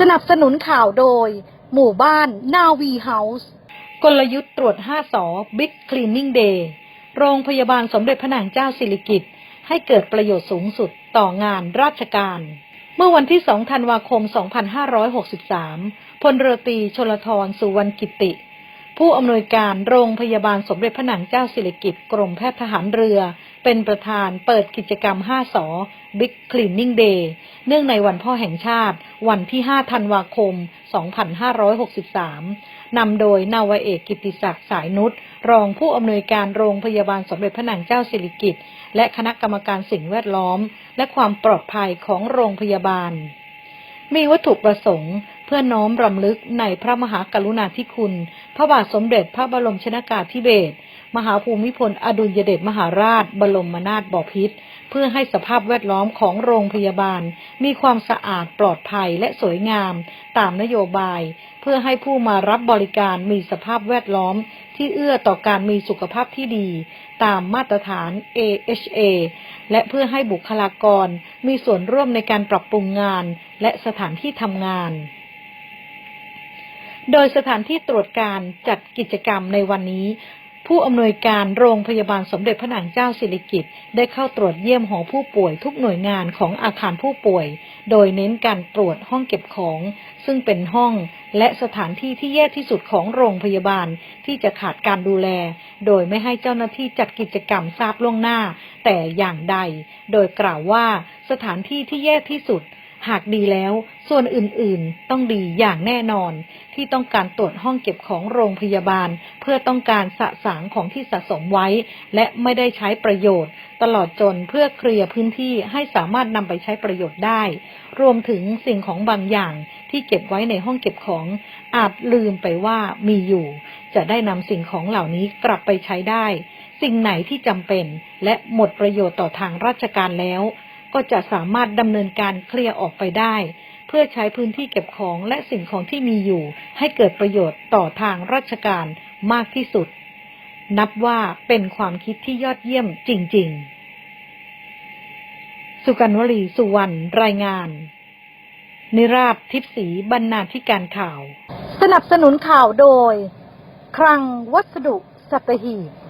สนับสนุนข่าวโดย หมู่บ้านนาวีเฮาส์กลยุทธ์ตรวจ 5 สอ Big Cleaning Day โรงพยาบาลสมเด็จพระนางเจ้าสิริกิติ์ให้เกิดประโยชน์สูงสุดต่องานราชการ เมื่อวันที่ 2 ธันวาคม 2563 พลเรือตีชลทรสุวรรณกิติ ผู้อำนวยการโรงพยาบาลสมเด็จพระนางเจ้าสิริกิติ์กรมแพทย์ทหารเรือ เป็นประธานเปิดกิจกรรม 5 สอ Big Cleaning Day เนื่องในวันพ่อแห่งชาติ วันที่ 5 ธันวาคม 2563 นำโดยนาวเอกกิติศักดิ์สายนุชรองผู้อำนวยการโรงพยาบาลสมเด็จพระนางเจ้าสิริกิติ์และคณะกรรมการสิ่งแวดล้อม และความปลอดภัยของโรงพยาบาล มีวัตถุประสงค์เพื่อน้อมรำลึกในพระมหากรุณาธิคุณ พระบาทสมเด็จพระบรมชนากาธิเบศร มหาภูมิพลอดุลยเดชมหาราช บรมนาถบพิตรเพื่อให้สภาพแวดล้อมของโรงพยาบาล มีความสะอาดปลอดภัยและสวยงาม ตามนโยบาย เพื่อให้ผู้มารับบริการมีสภาพแวดล้อม ที่เอื้อต่อการมีสุขภาพที่ดี ตามมาตรฐาน AHA และเพื่อให้บุคลากรมีส่วนร่วมในการปรับปรุงงาน และสถานที่ทำงานโดยสถานที่ตรวจการจัดกิจกรรมในวันนี้ ผู้อำนวยการโรงพยาบาลสมเด็จพระนางเจ้าสิริกิติ์ได้เข้าตรวจเยี่ยมหอผู้ป่วยทุกหน่วยงานของอาคารผู้ป่วย โดยเน้นการตรวจห้องเก็บของ ซึ่งเป็นห้องและสถานที่ที่แย่ที่สุดของโรงพยาบาลที่จะขาดการดูแล โดยไม่ให้เจ้าหน้าที่จัดกิจกรรมทราบล่วงหน้า แต่อย่างใด โดยกล่าวว่าสถานที่ที่แย่ที่สุด หากดีแล้ว ส่วนอื่นๆ ต้องดีอย่างแน่นอน ที่ต้องการตรวจห้องเก็บของโรงพยาบาล เพื่อต้องการสะสางของที่สะสมไว้ และไม่ได้ใช้ประโยชน์ ตลอดจนเพื่อเคลียร์พื้นที่ให้สามารถนำไปใช้ประโยชน์ได้ รวมถึงสิ่งของบางอย่างที่เก็บไว้ในห้องเก็บของ อาจลืมไปว่ามีอยู่ จะได้นำสิ่งของเหล่านี้กลับไปใช้ได้ สิ่งไหนที่จำเป็น และหมดประโยชน์ต่อทางราชการแล้ว ก็จะสามารถดำเนินการเคลียร์ออกไปได้ เพื่อใช้พื้นที่เก็บของและสิ่งของที่มีอยู่ ให้เกิดประโยชน์ต่อทางราชการมากที่สุด นับว่าเป็นความคิดที่ยอดเยี่ยมจริง ๆ สุกันวลีสุวรรณรายงาน นิราชทิพสีบรรณาธิการข่าว สนับสนุนข่าวโดยคลังวัสดุสัตหีบ